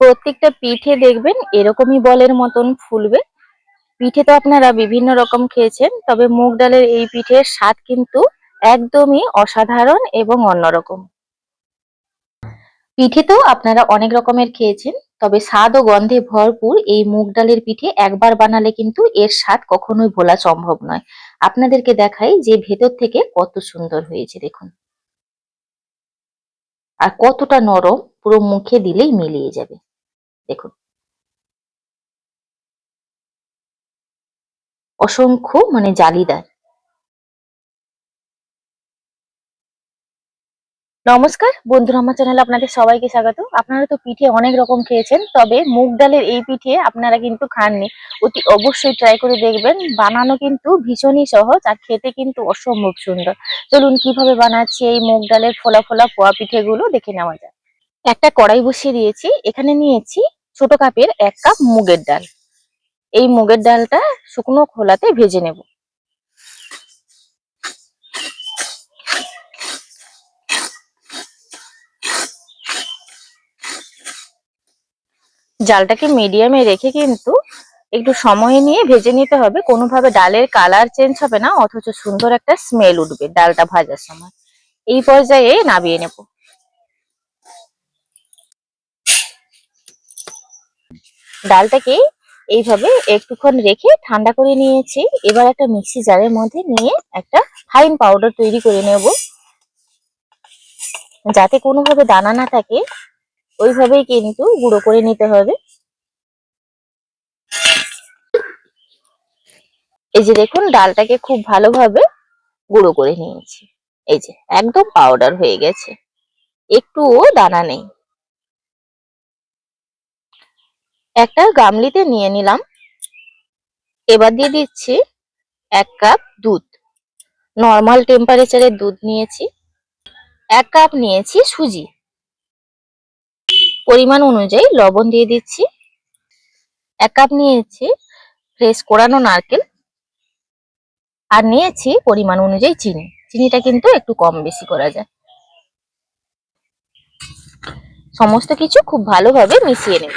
প্রত্যেকটা পিঠে দেখবেন এরকমই বলের মতন ফুলবে। পিঠে তো আপনারা বিভিন্ন রকম খেয়েছেন, তবে মুগ ডালের এই পিঠের স্বাদ কিন্তু একদমই অসাধারণ এবং অন্যরকম। পিঠে তো আপনারা অনেক রকমের খেয়েছেন, তবে স্বাদ ও গন্ধে ভরপুর এই মুগ ডালের পিঠে একবার বানালে কিন্তু এর স্বাদ কখনোই ভোলা সম্ভব নয়। আপনাদেরকে দেখাই যে ভেতর থেকে কত সুন্দর হয়েছে, দেখুন। আর কতটা নরম পুরো মুখে দিলেই মিলিয়ে যাবে। দেখুন। অসংখ্য মানে জালিদার। নমস্কার, বন্ধুরা, আমার চ্যানেলে আপনাদের সবাইকে স্বাগত। আপনারা তো পিঠে অনেক রকম খেয়েছেন, তবে মুগ ডালের এই পিঠে আপনারা কিন্তু খাননি। অতি অবশ্যই ট্রাই করে দেখবেন। বানানো কিন্তু ভীষণই সহজ আর খেতে কিন্তু অসম্ভব সুন্দর। চলুন কীভাবে বানাচ্ছি এই মুগ ডালের ফোলা ফোলা পোয়া পিঠেগুলো দেখে নেওয়া যায় একটা কড়াই বসিয়ে দিয়েছি। এখানে নিয়েছি ছোট কাপের এক কাপ মুগের ডাল। এই মুগের ডালটা শুকনো খোলাতে ভেজে নেব। জালটাকে মিডিয়ামে রেখে কিন্তু একটু সময় নিয়ে ভেজে নিতে হবে। কোনোভাবে ডালের কালার চেঞ্জ হবে না, অথচ সুন্দর একটা স্মেল উঠবে ডালটা ভাজার সময়। এই পর্যায়ে নামিয়ে নেব। ডালটাকে এইভাবে একটুক্ষণ রেখে ঠান্ডা করে নিয়েছি। এবার একটা মিক্সি জারের মধ্যে নিয়ে একটা ফাইন পাউডার তৈরি করে নেব। যাতে কোনোভাবে দানা না থাকে ওইভাবেই কিন্তু গুঁড়ো করে নিতে হবে। এই যে দেখুন, ডালটাকে খুব ভালোভাবে গুঁড়ো করে নিয়েছি। এই যে, একদম পাউডার হয়ে গেছে। একটুও দানা নেই। একটা গামলিতে নিয়ে নিলাম। এবার দিয়ে দিচ্ছি এক কাপ দুধ। নর্মাল টেম্পারেচারে দুধ নিয়েছি। এক কাপ নিয়েছি সুজি। পরিমাণ অনুযায়ী লবণ দিয়ে দিচ্ছি। এক কাপ নিয়েছি ফ্রেশ কোরানো নারকেল আর নিয়েছি পরিমাণ অনুযায়ী চিনি। চিনিটা কিন্তু একটু কম বেশি করা যায়। সমস্ত কিছু খুব ভালোভাবে মিশিয়ে নেব।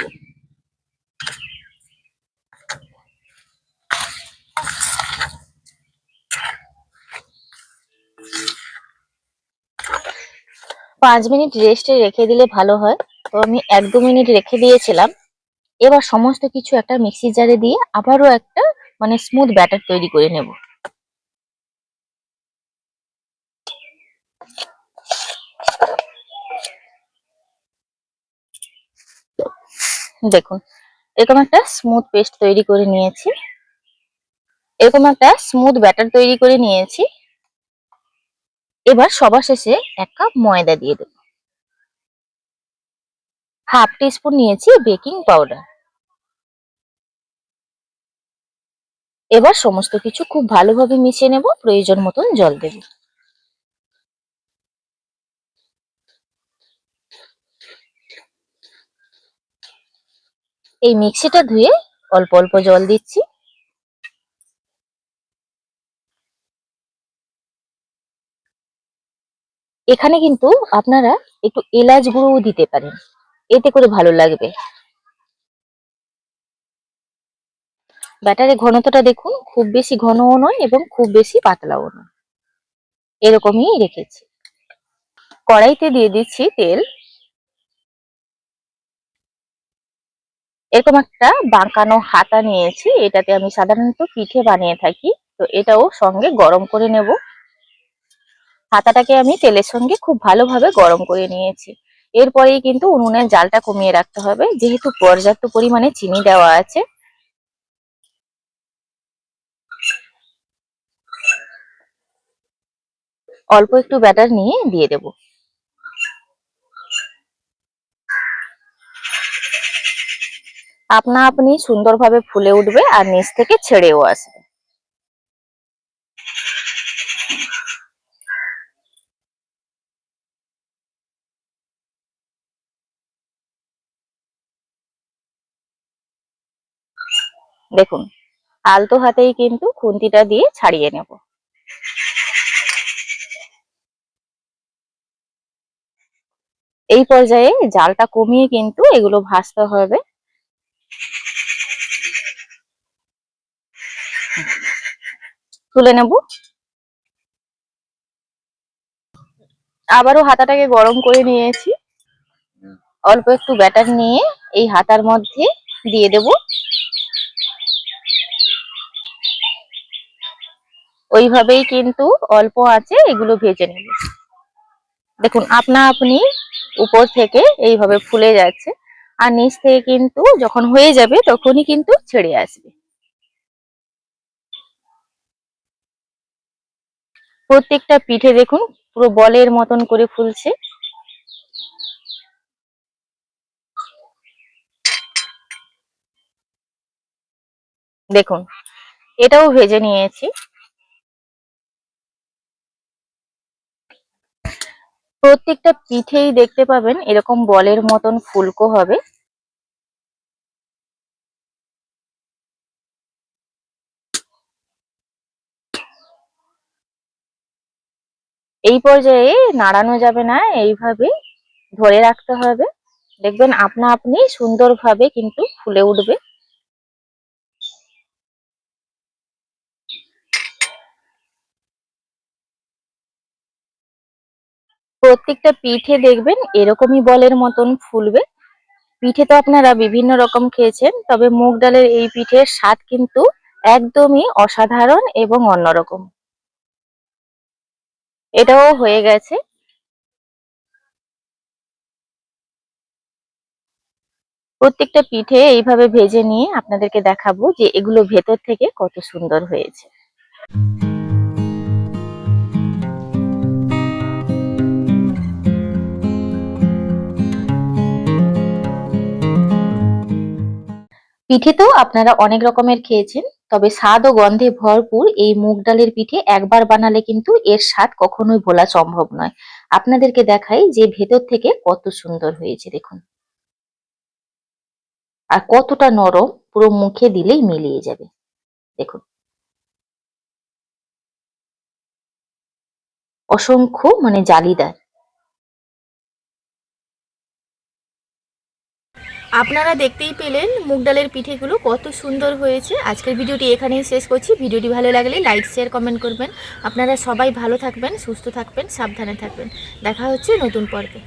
পাঁচ মিনিট রেস্টে রেখে দিলে ভালো হয়। তো আমি এক দু মিনিট রেখে দিয়েছিলাম। এবার সমস্ত কিছু একটা মিক্সি জারে দিয়ে আবারও একটা মানে স্মুথ ব্যাটার তৈরি করে নেব। দেখুন, এরকম একটা স্মুথ পেস্ট তৈরি করে নিয়েছি। এরকম একটা স্মুথ ব্যাটার তৈরি করে নিয়েছি। এবার সবার শেষে এক কাপ ময়দা দিয়ে দেব। হাফ টিস্পুন নিয়েছি বেকিং পাউডার। এবার সমস্ত কিছু খুব ভালোভাবে মিশিয়ে নেব, প্রয়োজন মতন জল দেব। এই মিক্সিটা ধুয়ে অল্প অল্প জল দিচ্ছি। এখানে কিন্তু আপনারা একটু এলাচ গুঁড়োও দিতে পারেন। এতে করে ভালো লাগবে। ব্যাটারের ঘনত্বটা দেখুন, খুব বেশি ঘনও নয় এবং খুব বেশি পাতলাও নয়। এরকমই রেখেছি। কড়াইতে দিয়ে দিচ্ছি তেল। এরকম একটা বাঁকানো হাতা নিয়েছি, এটাতে আমি সাধারণত পিঠে বানিয়ে থাকি, তো এটাও সঙ্গে গরম করে নেব। হাতাটাকে আমি তেলের সঙ্গে খুব ভালোভাবে গরম করে নিয়েছি। এরপরেই কিন্তু উনুনের জালটা কমিয়ে রাখতে হবে। যেহেতু পর্যাপ্ত পরিমাণে চিনি দেওয়া আছে। অল্প একটু ব্যাটার নিয়ে দিয়ে দেব। আপনা আপনি সুন্দরভাবে ফুলে উঠবে আর নিচ থেকে ছেড়েও আসবে। দেখুন, আলতো হাতেই কিন্তু খুন্তিটা দিয়ে ছাড়িয়ে নেব। এই পর্যায়ে জালটা কমিয়ে কিন্তু এগুলো ভাজতে হবে। তুলে নেব। আবারও হাতাটাকে গরম করে নিয়েছি। অল্প একটু ব্যাটার নিয়ে এই হাতার মধ্যে দিয়ে দেব। ওইভাবেই কিন্তু অল্প আছে, এগুলো ভেজে নেব। দেখুন, আপনা আপনি উপর থেকে এইভাবে ফুলে যাচ্ছে, আর নিচ থেকে কিন্তু যখন হয়ে যাবে তখনই কিন্তু ছেড়ে আসবে। প্রত্যেকটা পিঠে দেখুন, পুরো বলের মতন করে ফুলছে। দেখুন, এটাও ভেজে নিয়েছি। প্রত্যেকটা পিঠেই দেখতে পাবেন এরকম বলের মতন ফুলকো হবে। এই পর্যায়ে নাড়ানো যাবে না, এইভাবে ধরে রাখতে হবে। দেখবেন আপনা আপনি সুন্দরভাবে কিন্তু ফুলে উঠবে। প্রত্যেকটা পিঠে দেখবেন এরকমই বলের মতন ফুলবে। পিঠে তো আপনারা বিভিন্ন রকম খেয়েছেন, তবে মুগ ডালের এই পিঠের স্বাদ কিন্তু একদমই অসাধারণ এবং অন্যরকম। এটাও হয়ে গেছে। প্রত্যেকটা পিঠে এইভাবে ভেজে নিয়ে আপনাদেরকে দেখাবো যে এগুলো ভেতর থেকে কত সুন্দর হয়েছে। পিঠে তো আপনারা অনেক রকমের খেয়েছেন, তবে স্বাদ ও গন্ধে ভরপুর এই মুগ ডালের পিঠে একবার বানালে কিন্তু এর স্বাদ কখনোই ভোলা সম্ভব নয়। আপনাদেরকে দেখাই যে ভেতর থেকে কত সুন্দর হয়েছে, দেখুন। আর কতটা নরম, পুরো মুখে দিলেই মিলিয়ে যাবে, দেখুন। অসংখ্য মানে জালিদার। আপনারা দেখতেই পেলেন মুগ ডালের পিঠেগুলো কত সুন্দর হয়েছে। আজকের ভিডিওটি এখানেই শেষ করছি। ভিডিওটি ভালো লাগলে লাইক শেয়ার কমেন্ট করবেন। আপনারা সবাই ভালো থাকবেন, সুস্থ থাকবেন, সাবধানে থাকবেন। দেখা হচ্ছে নতুন পর্বে।